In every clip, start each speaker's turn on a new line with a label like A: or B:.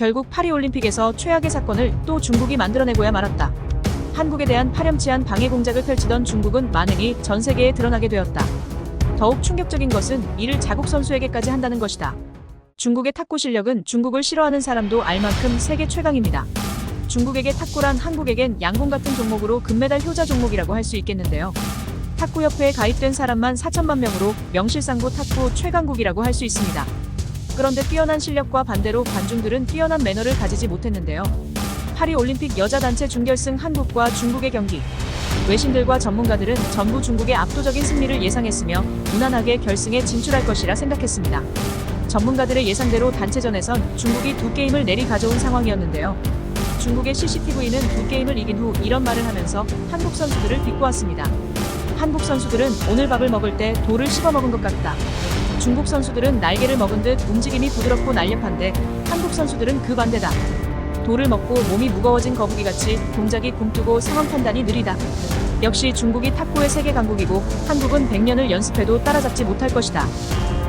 A: 결국 파리 올림픽에서 최악의 사건을 또 중국이 만들어내고야 말았다. 한국에 대한 파렴치한 방해 공작을 펼치던 중국은 만행이 전 세계에 드러나게 되었다. 더욱 충격적인 것은 이를 자국 선수에게까지 한다는 것이다. 중국의 탁구 실력은 중국을 싫어하는 사람도 알 만큼 세계 최강입니다. 중국에게 탁구란 한국에겐 양궁 같은 종목으로 금메달 효자 종목이라고 할 수 있겠는데요. 탁구협회에 가입된 사람만 4천만 명으로 명실상부 탁구 최강국이라고 할 수 있습니다. 그런데 뛰어난 실력과 반대로 관중들은 뛰어난 매너를 가지지 못했는데요. 파리 올림픽 여자 단체 준결승 한국과 중국의 경기. 외신들과 전문가들은 전부 중국의 압도적인 승리를 예상했으며 무난하게 결승에 진출할 것이라 생각했습니다. 전문가들의 예상대로 단체전에선 중국이 두 게임을 내리 가져온 상황이었는데요. 중국의 CCTV는 두 게임을 이긴 후 이런 말을 하면서 한국 선수들을 비꼬았습니다. 한국 선수들은 오늘 밥을 먹을 때 돌을 씹어 먹은 것 같다. 중국 선수들은 날개를 먹은 듯 움직임이 부드럽고 날렵한데 한국 선수들은 그 반대다. 돌을 먹고 몸이 무거워진 거북이같이 동작이 굼뜨고 상황 판단이 느리다. 역시 중국이 탁구의 세계 강국이고 한국은 100년을 연습해도 따라잡지 못할 것이다.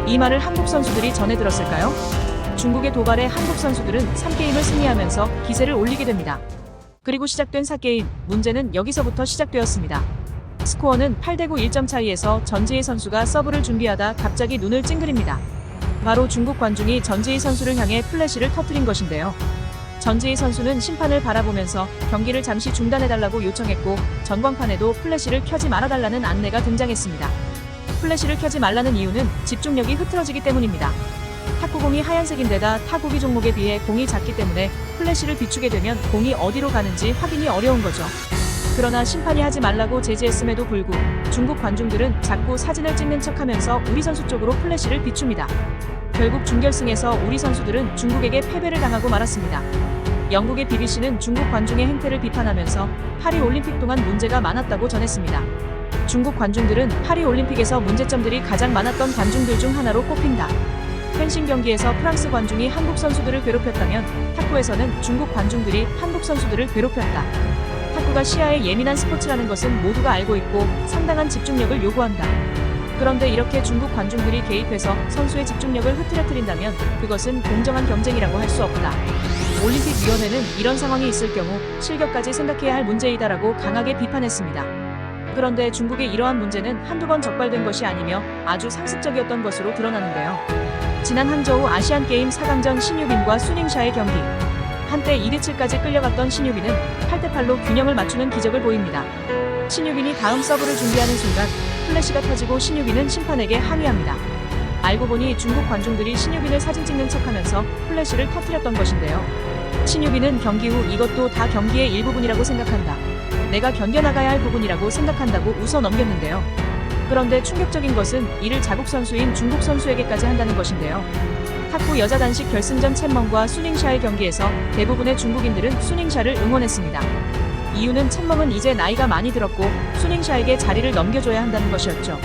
A: 이 말을 한국 선수들이 전해 들었을까요? 중국의 도발에 한국 선수들은 3게임을 승리하면서 기세를 올리게 됩니다. 그리고 시작된 4게임, 문제는 여기서부터 시작되었습니다. 스코어는 8대9 1점 차이에서 전지희 선수가 서브를 준비하다 갑자기 눈을 찡그립니다. 바로 중국 관중이 전지희 선수를 향해 플래시를 터뜨린 것인데요. 전지희 선수는 심판을 바라보면서 경기를 잠시 중단해달라고 요청했고 전광판에도 플래시를 켜지 말아달라는 안내가 등장했습니다. 플래시를 켜지 말라는 이유는 집중력이 흐트러지기 때문입니다. 탁구공이 하얀색인데다 타구기 종목에 비해 공이 작기 때문에 플래시를 비추게 되면 공이 어디로 가는지 확인이 어려운 거죠. 그러나 심판이 하지 말라고 제지했음에도 불구 중국 관중들은 자꾸 사진을 찍는 척하면서 우리 선수 쪽으로 플래시를 비춥니다. 결국 준결승에서 우리 선수들은 중국에게 패배를 당하고 말았습니다. 영국의 BBC는 중국 관중의 행태를 비판하면서 파리 올림픽 동안 문제가 많았다고 전했습니다. 중국 관중들은 파리 올림픽에서 문제점들이 가장 많았던 관중들 중 하나로 꼽힌다. 펜싱 경기에서 프랑스 관중이 한국 선수들을 괴롭혔다면 탁구에서는 중국 관중들이 한국 선수들을 괴롭혔다. 탁구가 시야에 예민한 스포츠라는 것은 모두가 알고 있고 상당한 집중력을 요구한다. 그런데 이렇게 중국 관중들이 개입해서 선수의 집중력을 흐트러뜨린다면 그것은 공정한 경쟁이라고 할 수 없다. 올림픽위원회는 이런 상황이 있을 경우 실격까지 생각해야 할 문제이다라고 강하게 비판했습니다. 그런데 중국의 이러한 문제는 한두 번 적발된 것이 아니며 아주 상습적이었던 것으로 드러나는데요. 지난 항저우 아시안게임 4강전 신유빈과 수닝샤의 경기. 한때 2대7까지 끌려갔던 신유빈은 8대8로 균형을 맞추는 기적을 보입니다. 신유빈이 다음 서브를 준비하는 순간 플래시가 터지고 신유빈은 심판에게 항의합니다. 알고 보니 중국 관중들이 신유빈을 사진 찍는 척하면서 플래시를 터뜨렸던 것인데요. 신유빈은 경기 후 이것도 다 경기의 일부분이라고 생각한다. 내가 견뎌나가야 할 부분이라고 생각한다고 웃어 넘겼는데요. 그런데 충격적인 것은 이를 자국 선수인 중국 선수에게까지 한다는 것인데요. 탁구 여자 단식 결승전 챗멍과 수닝샤의 경기에서 대부분의 중국인들은 수닝샤를 응원했습니다. 이유는 챗멍은 이제 나이가 많이 들었고 수닝샤에게 자리를 넘겨줘야 한다는 것이었죠.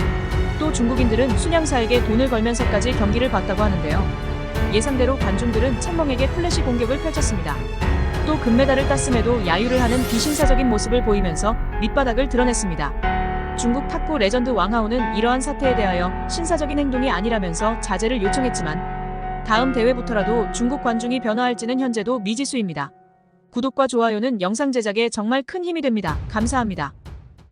A: 또 중국인들은 순양사에게 돈을 걸면서까지 경기를 봤다고 하는데요. 예상대로 관중들은 챗멍에게 플래시 공격을 펼쳤습니다. 또 금메달을 땄음에도 야유를 하는 비신사적인 모습을 보이면서 밑바닥을 드러냈습니다. 중국 탁구 레전드 왕하오는 이러한 사태에 대하여 신사적인 행동이 아니라면서 자제를 요청했지만 다음 대회부터라도 중국 관중이 변화할지는 현재도 미지수입니다. 구독과 좋아요는 영상 제작에 정말 큰 힘이 됩니다. 감사합니다.